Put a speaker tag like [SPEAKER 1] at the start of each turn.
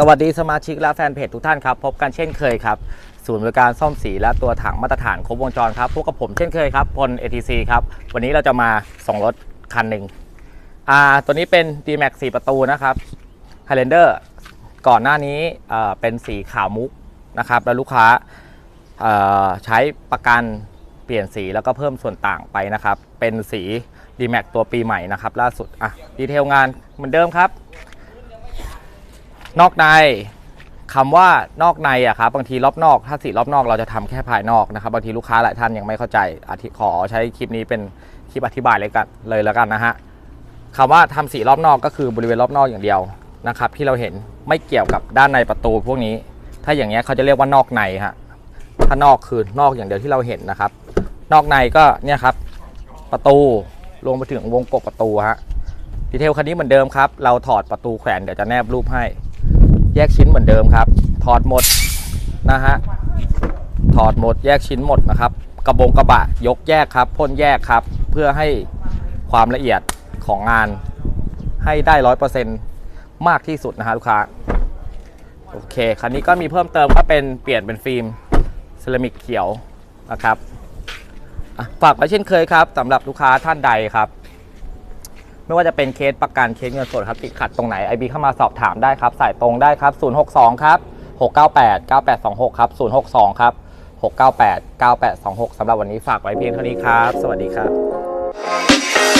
[SPEAKER 1] สวัสดีสมาชิกและแฟนเพจทุกท่านครับ พบกันเช่นเคยครับ ศูนย์บริการซ่อมสีและตัวถังมาตรฐานครบวงจรครับพบกับผมเช่นเคยครับพล ATC ครับ วันนี้เราจะมาส่งรถคันหนึ่งอ่าตัวนี้เป็น D-Max 4 ประตูนะครับ Highlander ก่อนหน้านี้เอ่อเป็นสีขาวมุกนะครับ แล้วลูกค้าเอ่อใช้ประกันเปลี่ยนสีแล้วก็เพิ่มส่วนต่างไปนะครับ เป็นสี D-Max ตัวปีใหม่นะครับ ล่าสุดอะดีเทลงานเหมือนเดิมครับ นอกในคำว่านอกในอะครับบางทีรอบนอก ถ้าสีรอบนอกเราจะทำแค่ภายนอกนะครับบางทีลูกค้าหลายท่านยังไม่เข้าใจอธิขอใช้คลิปนี้เป็นคลิปอธิบายเลยกันเลยแล้วกันนะฮะคำว่าทำสีรอบนอกก็คือบริเวณรอบนอกอย่างเดียวนะครับที่เราเห็นไม่เกี่ยวกับด้านในประตูพวกนี้ ถ้าอย่างเงี้ยเขาจะเรียกว่านอกในฮะถ้านอกคือนอกอย่างเดียวที่เราเห็นนะครับ นอกในก็เนี่ยครับประตูลงไปถึงวงกบประตูฮะดีเทลคันนี้เหมือนเดิมครับ เราถอดประตูแขวนเดี๋ยวจะแนบรูปให้ แยกชิ้นเหมือนเดิมครับ ถอดหมดนะฮะถอดหมดแยกชิ้นหมดนะครับ กระบงกระบะยกแยกครับพ่นแยกครับ เพื่อให้ความละเอียดของงานให้ได้ร้อยเปอร์เซ็นต์มากที่สุดนะฮะลูกค้าโอเคคันนี้ก็มีเพิ่มเติมก็เป็นเปลี่ยนเป็นฟิล์มเซรามิกเขียวนะครับฝากไว้เช่นเคยครับสำหรับลูกค้าท่านใดครับ ไม่ว่าจะเป็นเคสประกันเคสเงินสดครับติดขัดตรงไหนไอบีเข้ามาสอบถามได้ครับ สายตรงได้ครับ 062 ครับ 698 9826 ครับ 062 ครับ 698 9826สำหรับวันนี้ฝากไว้เพียงเท่านี้ครับ สวัสดีครับ